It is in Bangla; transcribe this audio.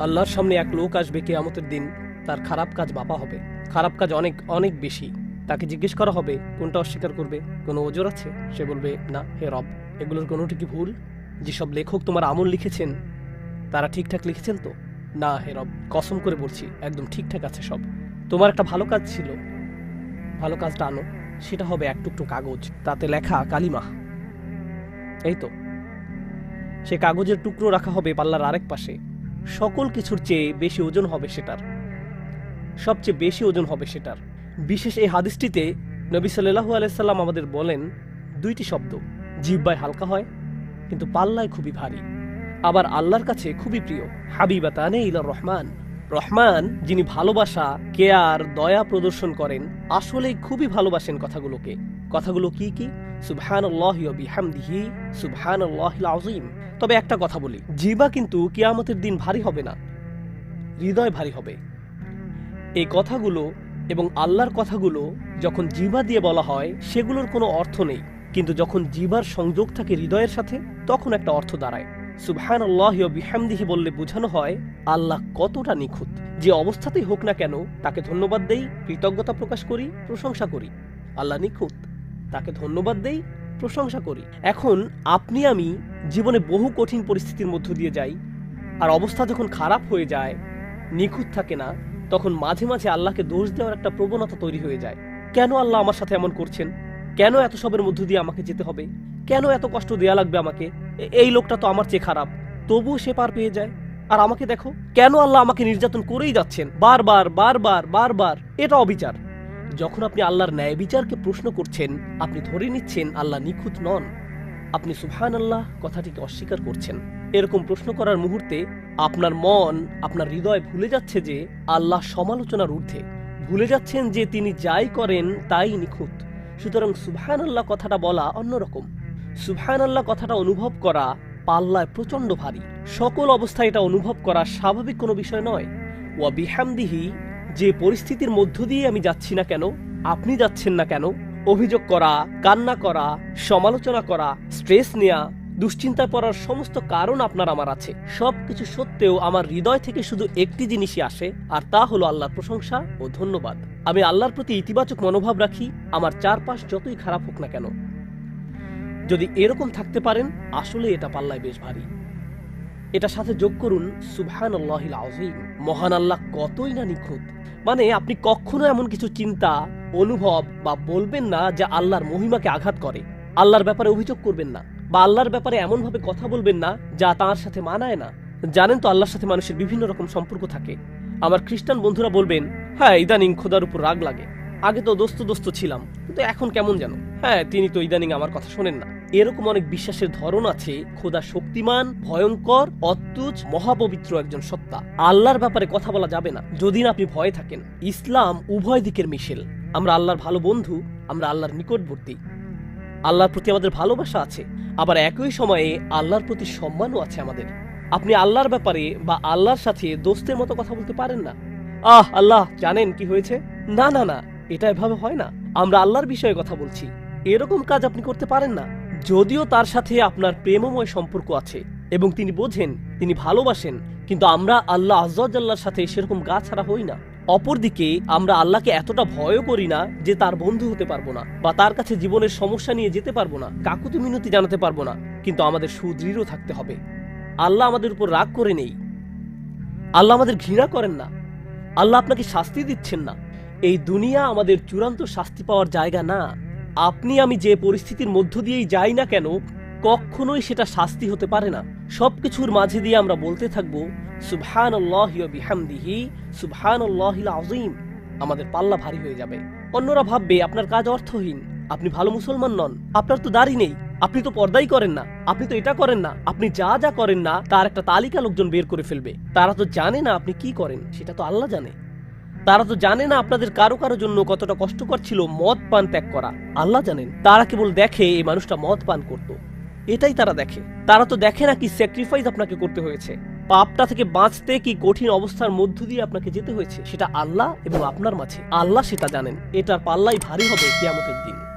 আল্লাহর সামনে এক লোক আসবে কেয়ামতের দিন, তার খারাপ কাজ বাপা হবে। খারাপ কাজ অনেক অনেক বেশি। তাকে জিজ্ঞেস করা হবে, কোনটা অস্বীকার করবে? কোনো ওজোর আছে? সে বলবে, না, হে রব, এগুলোর কোনোটি কি ভুল? যেসব লেখক তোমার আমল লিখেছেন, তারা ঠিকঠাক লিখেছেন তো? না, হে রব, কসম করে বলছি, একদম ঠিকঠাক আছে সব। তোমার একটা ভালো কাজ ছিল। ভালো কাজটা আনো, সেটা হবে এক টুকটো কাগজ, তাতে লেখা কালিমা। এই তো। সে কাগজের টুকরো রাখা হবে পাল্লার আরেক পাশে। সকল কিছুর চেয়ে বেশি ওজন হবে সেটার। সবচেয়ে বেশি ওজন হবে সেটার। বিশেষ এই হাদিসটিতে নবী সাল্লাহু আলাইসাল্লাম আমাদের বলেন, দুইটি শব্দ জিব্বায় হালকা হয়, কিন্তু পাল্লায় খুবই ভারী। আবার আল্লাহর কাছে খুবই প্রিয়, হাবিবাতানে ইলা রহমান। রহমান, যিনি ভালোবাসা, কেয়ার, দয়া প্রদর্শন করেন, আসলেই খুবই ভালোবাসেন কথাগুলোকে। কথাগুলো কি কি? সুবহান বিহামদিহি সুবহান আজিম তবে একটা কথা বলি। জিবা কিন্তু কিয়ামতের দিন ভারী হবে না। হৃদয় ভারী হবে। এই কথাগুলো এবং আল্লাহর কথাগুলো যখন জিবা দিয়ে বলা হয়, সেগুলোর কোনো অর্থ নেই। কিন্তু যখন জিবার সংযোগ থাকে হৃদয়ের সাথে, তখন একটা অর্থ দাঁড়ায়। সুবহান আল্লাহ বিহামদিহি বললে বোঝানো হয়, আল্লাহ কতটা নিখুঁত। যে অবস্থাতেই হোক না কেন, তাকে ধন্যবাদ দেই, কৃতজ্ঞতা প্রকাশ করি, প্রশংসা করি। আল্লাহ নিখুঁত। তাকে ধন্যবাদ দেই প্রশংসা করি। এখন আপনি, আমি জীবনে বহু কঠিন পরিস্থিতির মধ্য দিয়ে যাই আর অবস্থা যখন খারাপ হয়ে যায়, নিখুঁত থাকে না, তখন মাঝে মাঝে আল্লাহকে দোষ দেওয়ার একটা প্রবণতা তৈরি হয়ে যায়। কেন আল্লাহ আমার সাথে এমন করছেন? কেন এত সবের মধ্য দিয়ে আমাকে যেতে হবে? কেন এত কষ্ট দেয়া লাগবে আমাকে? এই লোকটা তো আমার চেয়ে খারাপ। তবুও সে পার পেয়ে যায়। আর আমাকে দেখো, কেন আল্লাহ আমাকে নির্যাতন করেই যাচ্ছেন? বারবার বারবার বারবার, এটা অবিচার। যখন আপনি আল্লাহর ন্যায় বিচারকে প্রশ্ন করছেন, আপনি ধরে নিচ্ছেন আল্লাহ নিখুঁত নন। আপনি সুবহান আল্লাহ কথাটিকে অস্বীকার করছেন। এরকম প্রশ্ন করার মুহূর্তে আপনার মন, আপনার হৃদয় ভুলে যাচ্ছে যে আল্লাহ সমালোচনার ঊর্ধ্বে। ভুলে যাচ্ছেন যে তিনি যাই করেন তাই নিখুঁত। সুতরাং সুবহান আল্লাহ কথাটা বলা অন্যরকম। সুবহান আল্লাহ কথাটা অনুভব করা পাল্লায় প্রচণ্ড ভারী। সকল অবস্থায় এটা অনুভব করা স্বাভাবিক কোনো বিষয় নয়। ওয়া বিহামদিহি যে পরিস্থিতির মধ্য দিয়ে আমি যাচ্ছি না কেন, আপনি যাচ্ছেন না কেন, অভিযোগ করা, কান্না করা, সমালোচনা করা স্ট্রেস নেয়া, দুশ্চিন্তায় পড়ার সমস্ত কারণ আপনার আমার আছে। সবকিছু সত্ত্বেও আমার হৃদয় থেকে শুধু একটি জিনিসই আসে, আর তা হলো আল্লাহর প্রশংসা ও ধন্যবাদ। আমি আল্লাহর প্রতি ইতিবাচক মনোভাব রাখি, আমার চারপাশ যতই খারাপ হোক না কেন। যদি এরকম থাকতে পারেন, আসলে এটা পাল্লায় বেশ ভারী। এটার সাথে যোগ করুন সুবহান আল্লাহিল আজিম মহান আল্লাহ কতই না নিখুঁত। মানে আপনি কখনো এমন কিছু চিন্তা, অনুভব বা বলবেন না যা আল্লাহর মহিমাকে আঘাত করে। আল্লাহর ব্যাপারে অভিযোগ করবেন না বা আল্লাহর ব্যাপারে এমনভাবে কথা বলবেন না যা তার সাথে মানায় না। জানেন তো আল্লাহর সাথে মানুষের বিভিন্ন রকম সম্পর্ক থাকে। আমার খ্রিস্টান বন্ধুরা বলবেন হ্যাঁ ইদানিং খোদার উপর রাগ লাগে। আগে তো দোস্ত দোস্ত ছিলাম, কিন্তু এখন কেমন যেন? হ্যাঁ তিনি তো ইদানিং আমার কথা শোনেন না। এরকম অনেক বিশ্বাসের ধরন আছে, খোদা শক্তিমান, ভয়ঙ্কর অত্যুচ মহাপবিত্র একজন সত্তা। আল্লাহর ব্যাপারে কথা বলা যাবে না, যদি না আপনি ভয়ে থাকেন। ইসলাম উভয় দিকের মিশেল। আমরা আল্লাহর ভালো বন্ধু, আমরা আল্লাহর নিকটবর্তী। আল্লাহর প্রতি আমাদের ভালোবাসা আছে, আবার একই সময়ে আল্লাহর প্রতি সম্মানও আছে আমাদের। আপনি আল্লাহর ব্যাপারে বা আল্লাহর সাথে দোস্তের মতো কথা বলতে পারেন না। আহ, আল্লাহ, জানেন কি হয়েছে? না না না, এটা এভাবে হয় না। আমরা আল্লাহর বিষয়ে কথা বলছি। এরকম কাজ আপনি করতে পারেন না। যদিও তার সাথে আপনার প্রেমময় সম্পর্ক আছে এবং তিনি বোঝেন, তিনি ভালোবাসেন, কিন্তু আমরা আল্লাহ আজ্লার সাথে সেরকম গা ছাড়া হই না। অপরদিকে, আমরা আল্লাহকে এতটা ভয়ও করি না যে তার বন্ধু হতে পারব না বা তার কাছে জীবনের সমস্যা নিয়ে যেতে পারব না, কাকুতি মিনতি জানাতে পারব না, কিন্তু আমাদের সুদৃঢ় থাকতে হবে। আল্লাহ আমাদের উপর রাগ করে নেই। আল্লাহ আমাদের ঘৃণা করেন না। আল্লাহ আপনাকে শাস্তি দিচ্ছেন না। এই দুনিয়া আমাদের চূড়ান্ত শাস্তি পাওয়ার জায়গা না। আপনি আমি যে পরিস্থিতির মধ্য দিয়েই যাই না কেন, কখনোই সেটা শাস্তি হতে পারে না। সবকিছুর মাঝে দিয়ে আমরা বলতে থাকব সুবহান বিহামদিহি আজিম আমাদের পাল্লা ভারী হয়ে যাবে। অন্যরা ভাববে, আপনার কাজ অর্থহীন। আপনি ভালো মুসলমান নন। আপনার তো দাড়ি নেই। আপনি তো পর্দাই করেন না। আপনি তো এটা করেন না। আপনি যা যা করেন না, তার একটা তালিকা লোকজন বের করে ফেলবে। তারা তো জানে না আপনি কি করেন। সেটা তো আল্লাহ জানে। তারা তো জানে না আপনাদের কারও কারও জন্য কতটা কষ্টকর ছিল মদ পান ত্যাগ করা। আল্লাহ জানেন, তারা কেবল দেখে এই মানুষটা মদ পান করত। এটাই তারা দেখে। তারা তো দেখে না কি স্যাক্রিফাইস আপনাকে করতে হয়েছে। পাপটা থেকে বাঁচতে কি কঠিন অবস্থার মধ্য দিয়ে আপনাকে যেতে হয়েছে, সেটা আল্লাহ এবং আপনার মাঝে। আল্লাহ সেটা জানেন। এটার পাল্লাই ভারী হবে কিয়ামতের দিন।